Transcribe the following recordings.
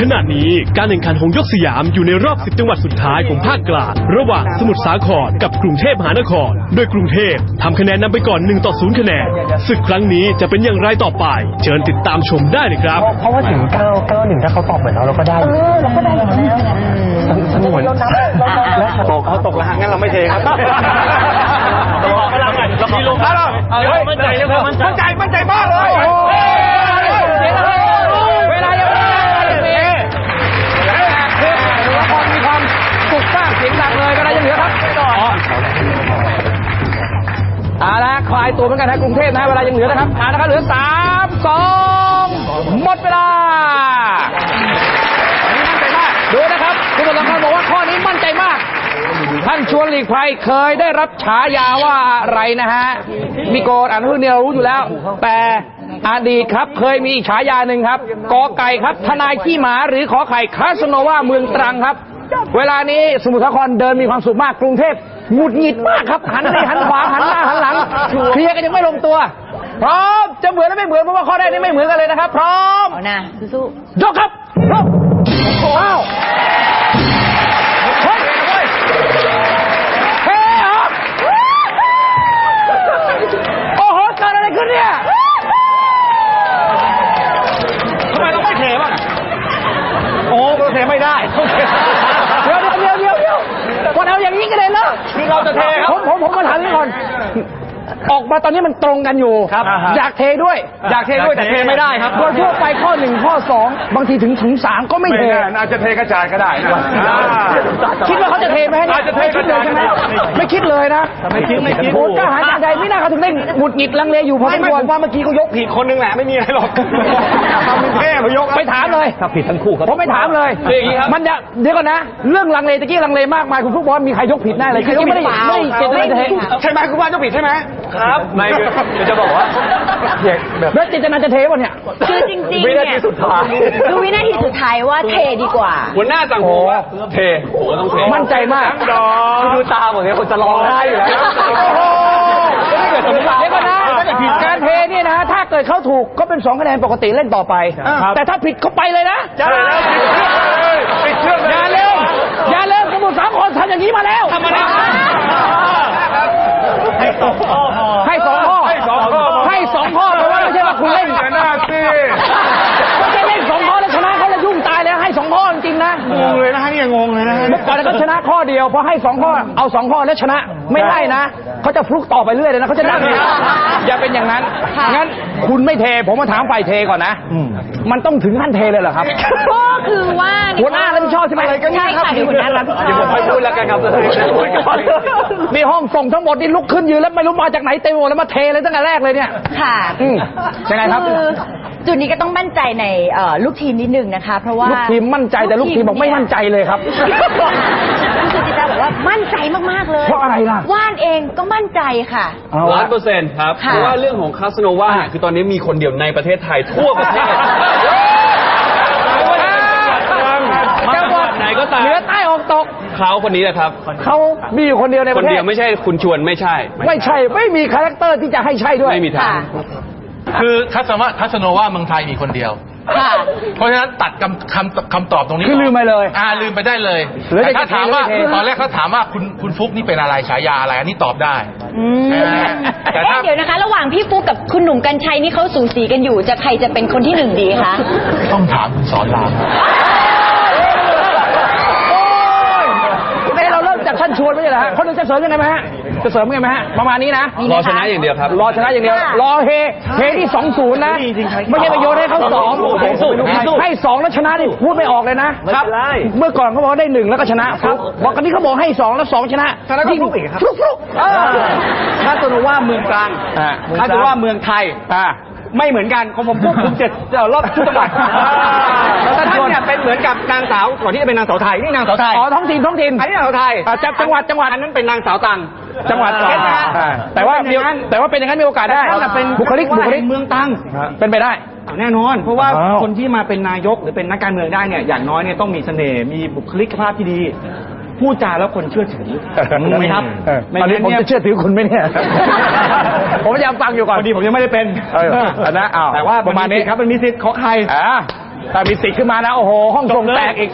ขณะนี้การแข่งขันหงส์ยกสยามอยู่ในรอบ 10 จังหวัดสุดท้ายของภาคกลางระหว่างสมุทรสาครกับกรุงเทพมหานคร โดยกรุงเทพทำคะแนนนำไปก่อน1ต่อ0คะแนนศึกครั้งนี้จะเป็นอย่างไรต่อไป เชิญติดตามชมได้เลยครับ เพราะว่าถึง9 9 1ถ้าเขาตอบเหมือนเราเราก็ได้เออเราก็ได้แล้วสนุกเหมือนตกเขาตกแล้วงั้นเราไม่เทครับพลังกันเรามีลงแล้วมั่นใจเลยมั่นใจมั่นใจมากเลย ตัวเหมือนกันนะกรุงเทพนะเวลายังเหลือนะครับเอาละครับเหลือสามสองหมดเวลามั่นใจมากดูนะครับคุณผู้ชมครับบอกว่าข้อนี้มั่นใจมาก ท่านชวนหลีกภัยเคยได้รับฉายาว่าอะไรนะฮะมีโกรธอ่านพื้นเนี่ยรู้อยู่แล้ว แต่อดีตครับเคยมีฉายาหนึ่งครับกอไก่ครับ ทนายขี้หมาหรือขอไข่คาสโนวาเมืองตรังครับ เวลานี้สมุทรสาครเดินมีความสุขมากกรุงเทพ หงุดหงิดมากครับหันไปหันขวาหันหน้าหันหลังเคลียร์กันยังไม่ลงตัว พร้อมจะเหมือนหรือไม่เหมือนเพราะว่าข้อแรกนี่ไม่เหมือนกันเลยนะครับ พร้อมเอานะสู้ยกครับยกอ้าวเฮ้ยเฮ้ยเหรอโอ้โหเกิดอะไรขึ้นเนี่ยทำไมเราไม่เทบ้างโอ้เราเทไม่ได้เดี๋ยวเดี๋ยวเดี๋ยวเดี๋ยววันเอา อย่างนี้กันเลยเหรอคือเราจะเทครับ ผมผมผมมาถามนี่ก่อน ออกมาตอนนี้มันตรงกันอยู่ครับอยากเทด้วยอยากเทด้วยแต่เทไม่ได้ครับ โดยทั่วไปข้อหนึ่งข้อสองบางทีถึงถึงสามก็ไม่ไม่เท แน่อาจจะเทกระจายก็ได้นะคิดว่าเขาจะเทไหมเนี่ยอาจจะเทไม่คิดเลยใช่ไหมไม่คิดเลยนะไม่คิดไม่คิดโอ้กล้าหาญอย่างใดไม่น่าเขาถึงได้หงุดหงิดลังเลอยู่พอสไม่มไม่ควผรมว่าเมื่อกี้เขายกผิดคนนึงแหละไม่มีอะไรหรอกทำเป็นเท่เขายกไปถามเลยถ้าผิดทั้งคู่ครับ ผมไม่ถามเลยคืออย่างนี้ครับ มันจะเดี๋ยวก่อนนะ เรื่องลังเลตะกี้ลังเลมากมายคุณฟุกบอกว่ามีใครยกผิดแน่เลยคือไม่ได้ไม่ได้เจตนาจะเท ใช่ไหมคุณว่ายกผิดใช่ไหม ครับ ไม่คือจะบอกว่าแบบแล้วเจตนาจะเทวะเนี่ยๆคือจริงๆวิเนี่นายทีสุดท้ายคือวินาทีสุดท้ายว่าเทดีกว่า หัวหน้าสั่งผมว่าเทโอ้ต้องเทมั่นใจมากคือดูตาผมเนี่ยคนจะร้องไห้อยู่แล้วโอ้โหเดี๋ยวก่อนนะการเทเนี่ยนะ ถ้าเกิดเขาถูกก็เป็นสองคะแนนปกติเล่นต่อไปแต่ถ้าผิดเขาไปเลยนะ ใช่แล้วปิดเครื่องอย่าเร็วอย่าเร็วสมุทรสาครทำอย่างนี้มาแล้ว ทำมาแล้ว ยวพอให้สองข้อเอาสองข้อแล้วชนะ ไม่ได้นะเขาจะฟลุกต่อไปเรื่อยเลยนะเขาจะดังอย่าเป็นอย่างนั้นค่ะงั้นคุณไม่เทผมมาถามฝ่ายเทก่อนนะมันต้องถึงขั้นเทเลยเหรอครับก็คือว่าหัวหน้ารับผิดชอบใช่ไหมใช่ค่ะหัวหน้ารับผิดชเดี๋ยวผมอบไปพูดแล้วกันครับมีห้องส่งทั้งหมดนี่ลุกขึ้นยืนแล้วไม่รู้มาจากไหนเต็มหมดแล้วมาเทเลยตั้งแต่แรกเลยเนี่ยค่ะอืมยังไงครับคือ จุดนี้ก็ต้องมั่นใจในเอ่อลูกทีมนิดนึงนะคะ เพราะว่าลูกทีมมั่นใจแต่ลูกทีมบอกไม่มั่นใจเลยครับ คุณสุจิตาบอกว่ามั่นใจมากๆเลยเพราะอะไรล่ะ ว่านเองก็มั่นใจค่ะ เอาล้านละเปอร์เซ็นต์ครับ ค่ะ เพราะว่าเรื่องของคาสโนวาเนี่ยคือตอนนี้มีคนเดียวในประเทศไทยทั่วประเทศจังหวัดไหนก็ตามเหนือใต้ออกตกเขาคนนี้แหละครับ เขามีอยู่คนเดียวในปคนระเทเดีศยวไม่ใช่คุณชวนไม่ใช่ ไม่ใช่ไม่มีคาแรคเตอร์ที่จะให้ใช่ด้วย ไม่มีทาง ค่ะ คือทัศนวทัศโนว่าเมืองไทยมีคนเดียว ค่ะ เพราะฉะนั้นตัดคำคำคำตอบตรงนี้คือลืมไปเลยอ่าลืมไปได้เลยหรือแต่ถ้าจะเทถามว่าหรือไม่เทตอนแรกเขาถามว่าคุณคุณฟุกนี่เป็นอะไรฉายาอะไรอันนี้ตอบได้ อืมใช่ไหมแต่ถ้า เอ๊ะเดี๋ยวนะคะ ระหว่างพี่ฟุกกับคุณหนุ่มกัญชัยนี่เขาสูสีกันอยู่ จะใครจะเป็นคนที่หนึ่งดีคะต้องถามคุณสอนรามโอ้ยนี่เราเริ่มจากท่านชวนไม่ใช่เหรอฮะคนหนึงจะเสริมยังไงไหมฮะ จะเสริมยังไงไหมฮะประมาณนี้นะรอชนะอย่างเดียวครับ รอชนะอย่างเดียว รอเฮเฮที่สองศูนย์นะ ไม่ใช่ไปโยนให้เขาสองให้สองแล้วชนะนี่พูดไม่ออกเลยนะครับเมื่อก่อนเขาบอกว่าได้หนึ่งแล้วก็ชนะฟลุกบอกกันนี้เขาบอกให้สองแล้วสองชนะชนะก็ฟลุกอีกครับฟลุกฟลุกเออคาสโนว่าเมืองกลางอ่าคาสโนว่าเมืองไทยอ่าไม่เหมือนกันของผมควบคุมเจ็ดเอ่อรอบทุกจังหวัดแล้วท่านท่านชวนเนี่ยเป็นเหมือนกับนางสาวก่อนที่จะเป็นนางสาวไทยนี่นางสาวไทยอ๋อท้องถิ่นท้องถิ่นอันนี้นางสาวไทยอ่าจังจังหวัดจังหวัดอันนั้นเป็นนางสาวตัง จังหวัดเก็ตไหมฮะอ่าแต่ว่ามีแต่ว่าเป็นอย่างนั้นมีโอกาสได้นั่นน่ะเป็นบุคลิกบุคลิกเมืองตัง เป็นไปได้เอาแน่นอน เพราะว่าอ้าว คนที่มาเป็นนายกหรือเป็นนักการเมืองได้เนี่ยอย่างน้อยเนี่ยต้องมีเสน่ห์มีบุคลิกภาพที่ดี พูดจาแล้วคนเชื่อถือถูกไหมครับเออไม่ตอนนี้งั้นผมเนี่ยจะเชื่อถือคุณไหมเนี่ย ผมพยายามฟังอยู่ก่อน พอดีผมยังไม่ได้เป็นเอออันนั้นอ้าวแต่ว่าประมาณนี้ ครับมันมีสิทธิ์ของใคร อ่า ถ้ามีติดขึ้นมานะ โอ้โห ห้องทรงแตกอีก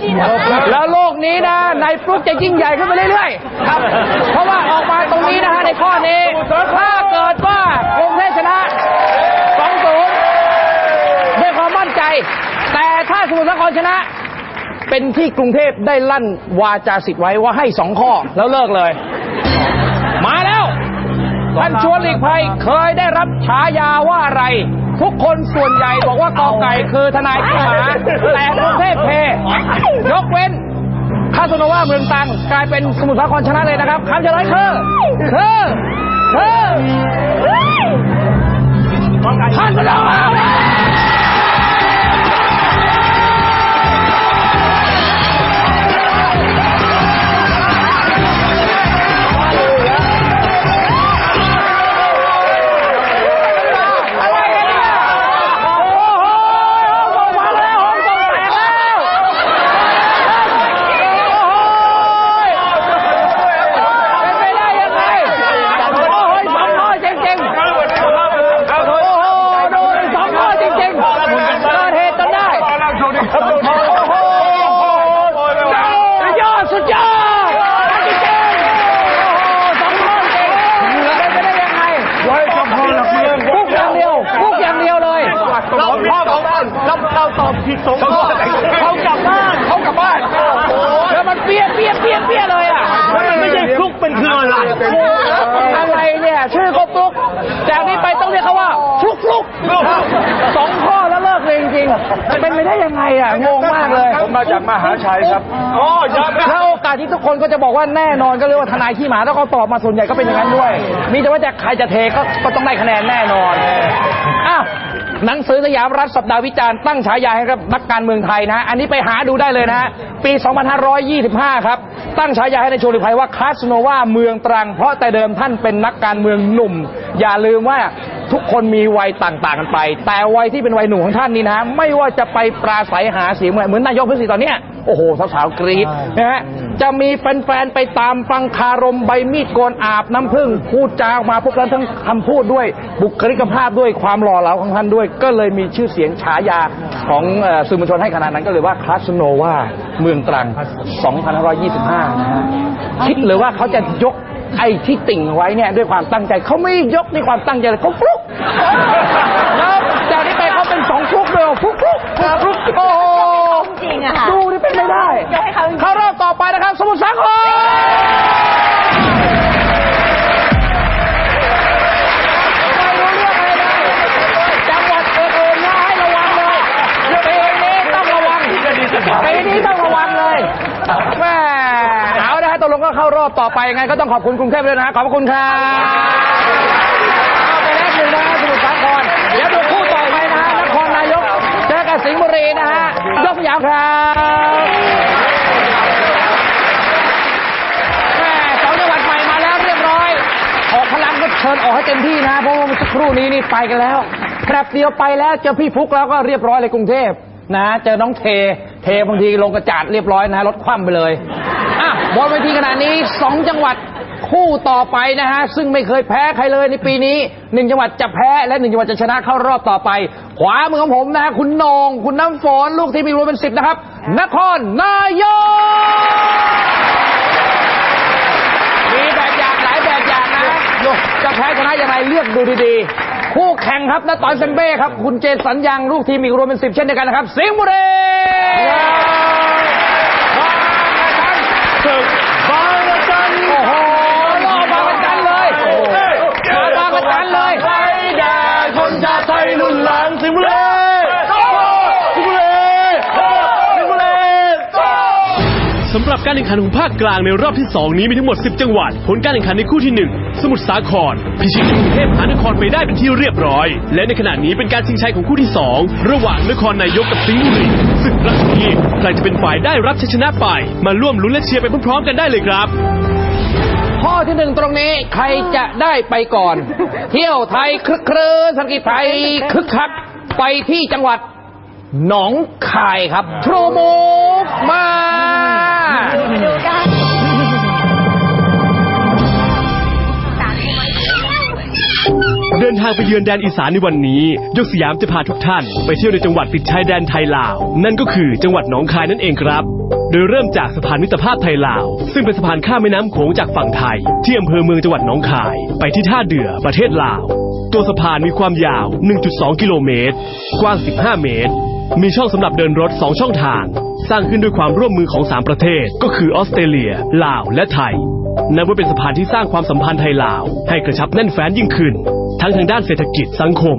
แล้วโลกนี้นะในฟลุกจะยิ่งใหญ่ขึ้นไปเรื่อยๆครับ เพราะว่าออกมาตรงนี้นะฮะในข้อนี้ ถ้าเกิดว่ากรุงเทพชนะ2-0ด้วยความมั่นใจ แต่ถ้าสมุทรสาครชนะ เป็นที่กรุงเทพได้ลั่นวาจาสิทธิ์ไว้ว่าให้สองข้อแล้วเลิกเลย มาแล้วท่านชวนหลีกภัยเคยได้รับฉายาว่าอะไร ทุกคนส่วนใหญ่บอกว่ากอไก่คือทนายขี้หมาแต่กรุงเทพเพยกเว้นคาสโนว่าเมืองตรังกลายเป็นสมุทรสาครชนะเลยนะครับคำเฉลยคือคือคือคาสโนว่า ผิดสองข้อเขากลับบ้านเขากลับบ้านแล้วมันเปี้ยเปี้ยเปี้ยเปี้ยเลยอะมันไม่ใช่ฟลุกเป็นคืออะไรอะไรเนี่ยชื่อเขาฟลุกจากนี้ไปต้องเรียกเขาว่าฟลุกฟลุกสองข้อแล้วเลิกเลยจริงๆจะเป็นไปได้ยังไงอะงงมากเลยผมมาจากมหาชัยครับอ๋อยอมแล้วโอกาสที่ทุกคนก็จะบอกว่าแน่นอนก็เรียกว่าทนายขี้หมาแล้วเขาตอบมาส่วนใหญ่ก็เป็นอย่างนั้นด้วย มีแต่ว่าจะใครจะเทก็ก็ต้องได้คะแนนแน่นอนอ้าว หนังสือสยามรัฐสัปดาห์วิจารณ์ตั้งฉายาให้กับนักการเมืองไทยนะอันนี้ไปหาดูได้เลยนะฮะปี 2525 ครับ ตั้งฉายาให้ในโชลิภัยว่าคาสโนวาเมืองตรัง เพราะแต่เดิมท่านเป็นนักการเมืองหนุ่ม อย่าลืมว่าทุกคนมีวัยต่างๆกันไป แต่วัยที่เป็นวัยหนุ่มของท่านนี่นะ ไม่ว่าจะไปปราศัยหาเสียงเหมือนนายกพิสิตอนเนี้ย โอ้โหสาวๆกรี๊ดนะฮะจะมีแฟนๆไปตามฟังคารมใบมีดโกนอาบน้ำผึ้งพูดจาออกมาพวกนั้นทั้งคำพูดด้วยบุคลิกภาพด้วยความหล่อเหลาของท่านด้วย ก็เลยมีชื่อเสียงฉายาของเอ่อสื่อมวลชนให้ขนาดนั้นก็เลยว่าคลาสโนวาเมืองตรัง 2525 นะฮะคิดเลยว่าเขาจะยกไอ้ที่ติ่งไว้เนี่ยด้วยความตั้งใจเขาไม่ยกด้วยความตั้งใจเลยเขาฟลุก แล้วจากนี้ไปเขาเป็นสองฟลุกเลยฟลุกฟลุกฟลุกโอ้โห จริงอะค่ะ ดูนี่เป็นไม่ได้ ยกให้เขาจริงๆ เข้ารอบต่อไปนะครับ สมุทรสาครไม่รู้เรื่องอะไรเลยจังหวัดอื่นๆนะให้ระวังเลยปีนี้ต้องระวังปีนี้ต้องระวังเลยแม่เอาละฮะตกลงก็เข้ารอบต่อไปยังไงก็ต้องขอบคุณกรุงเทพด้วยนะฮะขอบคุณครับเอาไปแล้วหนึ่งนะฮะสมุทรสาครเดี๋ยวดูคู่ต่อไปนะฮะนครนายกเจอกับสิงห์บุรีนะฮะยกสยามครับ แม่สองจังหวัดใหม่มาแล้วเรียบร้อย ออกพลังก็ เชิญออกให้เต็มที่นะเพราะว่าเมื่อสักครู่นี้นี่ไปกันแล้วแป๊บเดียวไปแล้วเจอพี่ฟุกแล้วก็เรียบร้อยเลยกรุงเทพนะเจอน้องเท เทบางทีลงกระจาดเรียบร้อยนะรถคว่ำไปเลยอะบนเวทีขนาดนี้สองจังหวัดคู่ต่อไปนะฮะ ซึ่งไม่เคยแพ้ใครเลยในปีนี้หนึ่งจังหวัดจะแพ้และหนึ่งจังหวัดจะชนะเข้ารอบต่อไป ขวามือของผมนะฮะคุณนง คุณน้ำฝน ลูกที่มีรวมเป็นสิบนะครับ นครนายก มีแบบอย่างหลายแบบอย่างนะ จะแพ้ชนะยังไงเลือกดูดีๆ คู่แข่งครับนะตอนเซมเบ้ครับ คุณเจสันยังลูกทีมอีกรวมเป็นสิบเช่นเดียวกันนะครับ สิงห์บุรีศึกบางระจันโอ้โหรอบางระจันเลยมาบางระจันเลยไทยแด่คนชาติไทยรุ่นหลังสิงห์บุรีสิงห์บุรีสิงห์บุรี สำห รับการแข่งขันของภาคกลางในรอบที่ 2 นี้มีทั้งหมด 10 จังหวัด ผลการแข่งขันในคู่ที่ 1 สมุทรสาคร พิชิตกรุงเทพมหานครไปได้เป็นที่เรียบร้อย และในขณะนี้เป็นการชิงชัยของคู่ที่ 2 ระหว่างนครนายกกับสิงห์บุรีศึกรั้งนี้ใครจะเป็นฝ่ายได้รับชัยชนะไปมาร่วมลุ้นและเชียร์ไปพร้อมๆ กันได้เลยครับข้อที่หนึ่งตรงนี้ใครจะได้ไปก่อน เที่ยวไทยคลึกครื้นเศรษฐกิจไทยคึกคักไปที่จังหวัดหนองคายครับ โทรูมูฟมา เดินทางไปเยือนแดนอีสานในวันนี้ ยกสยามจะพาทุกท่าน ไปเที่ยวในจังหวัดติดชายแดนไทยลาว นั่นก็คือจังหวัดหนองคายนั่นเองครับ โดยเริ่มจากสะพานมิตรภาพไทยลาว ซึ่งเป็นสะพานข้ามแม่น้ำโขงจากฝั่งไทย ที่อำเภอเมืองจังหวัดหนองคาย ไปที่ท่าเดือประเทศลาว ตัวสะพานมีความยาว 1.2 กิโลเมตร กว้าง 15 เมตร มีช่องสำหรับเดินรถ 2 ช่องทาง สร้างขึ้นด้วยความร่วมมือของ 3 ประเทศ ก็คือออสเตรเลีย ลาว และไทยนับว่าเป็นสะพานที่สร้างความสัมพันธ์ไทยลาว ให้กระชับแน่นแฟ้นยิ่งขึ้น ทั้งทางด้านเศรษฐกิจสังคม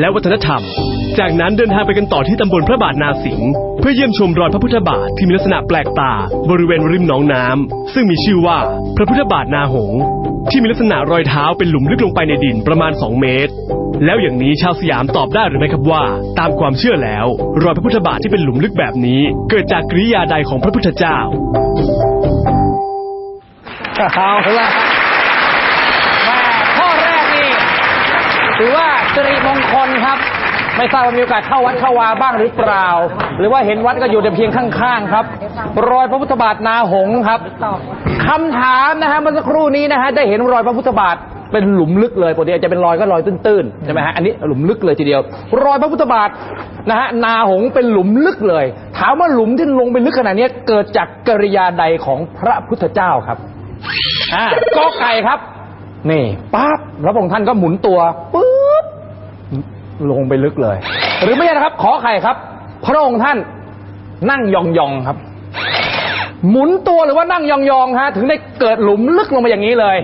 และวัฒนธรรม จากนั้นเดินทางไปกันต่อที่ตำบลพระบาทนาสิงห์เพื่อเยี่ยมชมรอยพระพุทธบาทที่มีลักษณะแปลกตาบริเวณริมหนองน้ำซึ่งมีชื่อว่าพระพุทธบาทนาหงที่มีลักษณะรอยเท้าเป็นหลุมลึกลงไปในดินประมาณ 2 เมตร แล้วอย่างนี้ชาวสยามตอบได้หรือไม่ครับว่า ตามความเชื่อแล้ว รอยพระพุทธบาทที่เป็นหลุมลึกแบบนี้ เกิดจากกริยาใดของพระพุทธเจ้าเอาละแม่ข้อแรกนี่ถือว่า สิริมงคลครับ ไม่ทราบว่ามีโอกาสเข้าวัดเข้าวาบ้างหรือเปล่า หรือว่าเห็นวัดก็อยู่แต่เพียงข้างๆครับ รอยพระพุทธบาทนาหงครับคำถามนะฮะเมื่อสักครู่นี้นะฮะได้เห็นรอยพระพุทธบาทเป็นหลุมลึกเลยปกติอาจจะเป็นรอยก็รอยตื้นๆใช่ไหมฮะอันนี้หลุมลึกเลยทีเดียว รอยพระพุทธบาทนะฮะนาหงเป็นหลุมลึกเลย ถามว่าหลุมที่ลงไปลึกขนาดนี้เกิดจากกริยาใดของพระพุทธเจ้าครับอ่ากอไก่ครับ นี่ปั๊บแล้วพระองค์ท่านก็หมุนตัวปุ๊บ ลงไปลึกเลย หรือไม่ใช่นะครับ ขอไข่ครับ พระองค์ท่านนั่งยองๆครับ หมุนตัวหรือว่านั่งยองๆฮะ ถึงได้เกิดหลุมลึกลงมาอย่างนี้เลย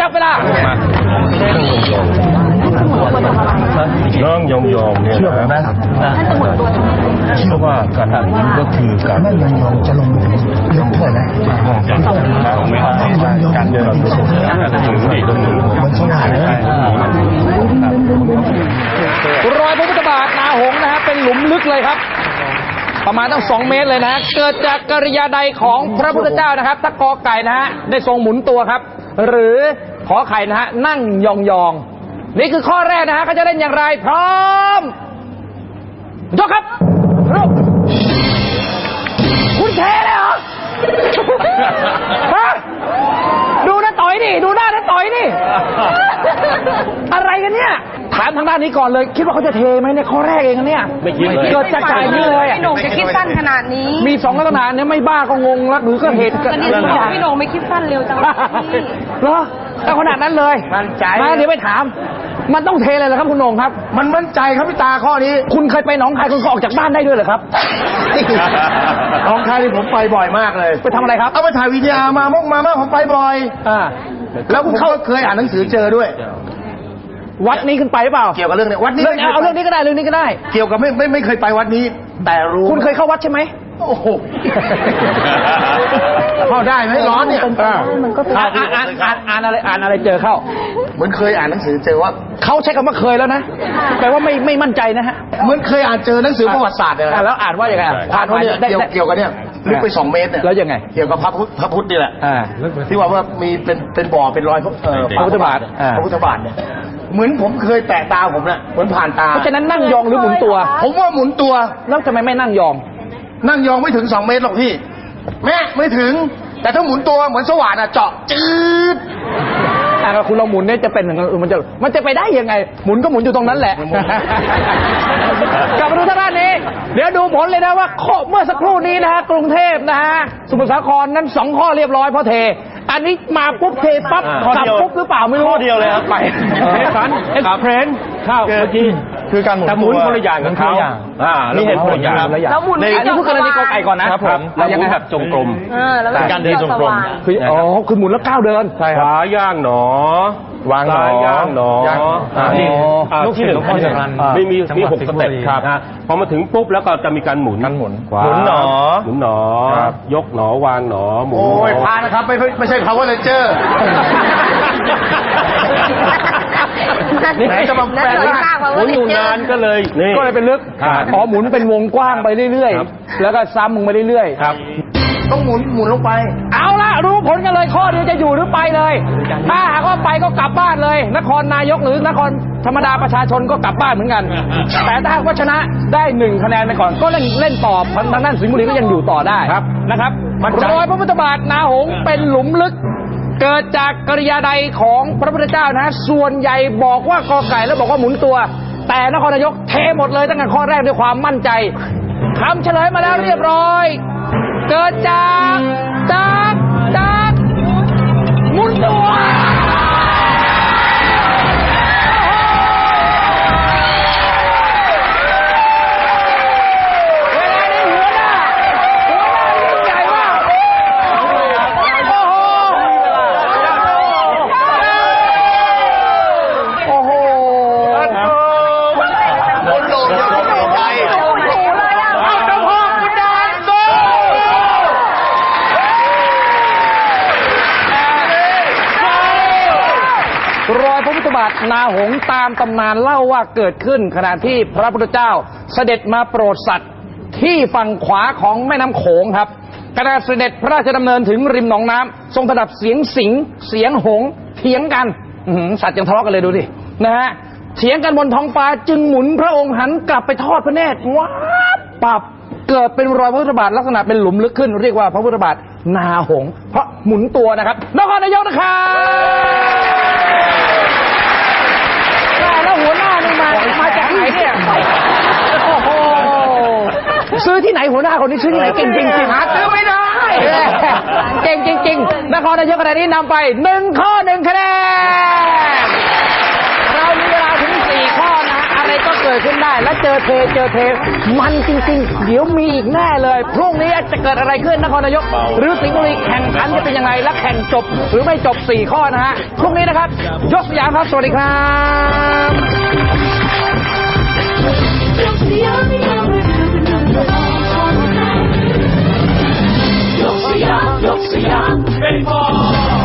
จับเวลาน้องยอมยอมเนี่ยนะเชื่อว่าการหมุนก็คือการนั่งยอมยอมจะลงยกเท่าไหร่การเดินการจะถึงดีตรงนี้มันสง่าเลย รอยพระพุทธบาทนาหงนะฮะเป็นหลุมลึกเลยครับ ประมาณตั้งสองเมตรเลยนะ เกิดจากกริยาใดของพระพุทธเจ้านะครับถ้ากอไก่นะฮะได้ทรงหมุนตัวครับ หรือขอไข่นะฮะนั่งยองๆ นี่คือข้อแรกนะฮะเขาจะเล่นอย่างไร พร้อมยกครับคุณเทเลยเหรอฮะดูนะต่อยนี่ ดูหน้านะต่อยนี่ อะไรกันเนี่ย ถามทางด้านนี้ก่อนเลย คิดว่าเขาจะเทไหมเนี่ยข้อแรกเองนะเนี่ยไม่คิดเกิดจากใจนี้เลยอะพี่โหน่งจะคิดสั้นขนาดนี้มีสองลักษณะเนี่ยไม่บ้าก็งงแล้วหรือก็เหตุก็นี่บอกพี่โหน่งไม่คิดสั้นเร็วจังเลยพี่เหรอแต่ขนาดนั้นเลยมั่นใจ มาเดี๋ยวไปถาม มันต้องเทเลยเหรอครับคุณโหน่งครับ มันมั่นใจครับพี่ตาข้อนี้ คุณเคยไปหนองคายคุณก็ออกจากบ้านได้ด้วยเหรอครับ น้องคายนี่ผมไปบ่อยมากเลย ไปทำอะไรครับ เอาไปถ่ายวิดีอาร์มามกมามาผมไปบ่อย อ่า แล้วผมก็เคยอ่านหนังสือเจอด้วย วัดนี้ขึ้นไปหรือเปล่าเกี่ยวกับเรื่องเนี้ยวัดนี้เรื่องไม่เคยเอาเรื่องนี้ก็ได้เรื่องนี้ก็ได้ เกี่ยวกับไม่ไม่ไม่เคยไปวัดนี้ แต่รู้คุณเคยเข้าวัดใช่ไหม โอ้โหเข้าได้ไหมร้อนเนี่ยอ่านอ่านอ่านอ่านอ่านอะไรอ่านอะไรเจอเข้า เหมือนเคยอ่านหนังสือเจอว่าเขาใช้คำว่าเคยแล้วนะแปลว่าไม่ไม่มั่นใจนะฮะเหมือนเคยอ่านเจอหนังสือประวัติศาสตร์เนี่ยอะแล้วอ่านว่ายังไงอะอ่านว่าเนี่ยได้เกี่ยวได้เกี่ยวกับเนี่ยลึกไปสองเมตรเนี่ยแล้วยังไง เกี่ยวกับพระพุทธพระพุทธนี่แหละอ่าที่ว่าว่ามีเป็นเป็นบ่อเป็นรอยพระเอ่อพระพุทธบาทอ่าพระพุทธบาทเนี่ยเหมือนผมเคยแตะตาผมเนี่ยเหมือนผ่านตาเพราะฉะนั้นนั่งยองหรือหมุนตัว ผมว่าหมุนตัวแล้วทำไมไม่นั่งยอง นั่งยองไม่ถึงสองเมตรหรอกพี่ แม่ไม่ถึง แต่ถ้าหมุนตัวเหมือนสว่านอะเจาะจืดอ่าคุณลองหมุนเนี่ยจะเป็นอย่างนั้นมันจะมันจะไปได้ยังไง หมุนก็หมุนอยู่ตรงนั้นแหละ กลับมาดูทางด้านนี้ เดี๋ยวดูผลเลยนะว่าข้อเมื่อสักครู่นี้นะฮะกรุงเทพนะฮะสมุทรสาครนั้นสองข้อเรียบร้อยเพราะเท อันนี้มาปุ๊บเทปั๊บกลับปุ๊บหรือเปล่าไม่รู้ข้อเดียวเลยครับไป เอสันเอ็กซ์เพรนข้าวเมื่อกี้ คือการหมุนแต่หมุนคนละอย่างกับเขาอ่ามีเหตุผลอย่างแล้วหมุนอันนี้พูดกรณีกอไก่ก่อนนะครับผมแล้วยังไงแบบจงกรมเออแล้วแต่การเดินจงกรมคืออ๋อคือหมุนแล้วก้าวเดินใช่ครับขวาย่างหนอวางหนอย่างหนอานี่อ่าลูกที่หนึ่งข้อจะอ่าไม่มีมีหกจัสงหวัดเต็ปสิงห์บุรีครับนะพอมาถึงปุ๊บแล้วก็จะมีการหมุนการหมุนขวาหมุนหนอหมุนหนอ ยกหนอวางหนอหมุนโอ้ยหนอพานะครับไม่ไม่ใช่ power ranger ไหนจะมาแปลงร่างหมุนอยู่นานก็เลยนี่ก็เลยเป็นลึกครับอ๋อหมุนเป็นวงกว้างไปเรื่อยครับๆแล้วก็ซ้ำมึงไปเรื่อยครับต้องหมุนหมุนลงไปๆเอาละรู้ผลกันเลยข้อเดียวจะอยู่หรือไปเลย ถ้าหากว่าไปก็กลับบ้านเลย นครนายกหรือนครธรรมดาประชาชนก็กลับบ้านเหมือนกัน แต่ถ้าหากว่าชนะได้หนึ่งคะแนนไปก่อน ก็เล่นเล่นต่อทางด้านสิงห์บุรีก็ยังอยู่ต่อได้ครับนะครับมั่นใจรอยพระพุทธบาทนาหงส์เป็นหลุมลึก เกิดจากกริยาใดของพระพุทธเจ้านะ ส่วนใหญ่บอกว่ากอไก่แล้วบอกว่าหมุนตัว แต่นครนายกเทหมดเลยตั้งแต่ข้อแรกด้วยความมั่นใจคำเฉลยมาแล้วเรียบร้อย เกิดจากจากจากหมุนตัวเว นาหงส์ตามตำนานเล่าว่าเกิดขึ้น ขณะที่พระพุทธเจ้าเสด็จมาโปรดสัตว์ที่ฝั่งขวาของแม่น้ำโขงครับขณะเสด็จพระราชดำเนินถึงริมหนองน้ำทรงประดับเสียงสิงห์เสียงหงส์เถียงกันอื้อหือสัตว์ยังทะเลาะกันเลยดูดินะฮะเถียงกันบนท้องฟ้าจึงหมุนพระองค์หันกลับไปทอดพระเนตรว้าบปับเกิดเป็นรอยพระพุทธบาทลักษณะเป็นหลุมลึกขึ้น เรียกว่าพระพุทธบาทนาหงส์เพราะหมุนตัวนะครับนครนายกนะครับ ซื้อที่ไหนหัวหน้าคนนี้ซื้อที่ไหนเก่งจริงจริงหาซื้อไม่ได้เก่งจริง ๆนครนายกคะแนนนี้นำไปหนึ่งข้อหนึ่งคะแนนเรามีเวลาถึงสี่ข้อนะอะไรก็เกิดขึ้นได้ และเจอเทเจอเท มันจริง ๆ เดี๋ยวมีอีกแน่เลยพรุ่งนี้จะเกิดอะไรขึ้นนครนายก หรือสิงห์บุรีแข่งขันจะเป็นยังไงและแข่งจบหรือไม่จบสี่ข้อนะฮะพรุ่งนี้นะครับ ยกสยามครับสวัสดีครับ Yoksa yan, yoksa.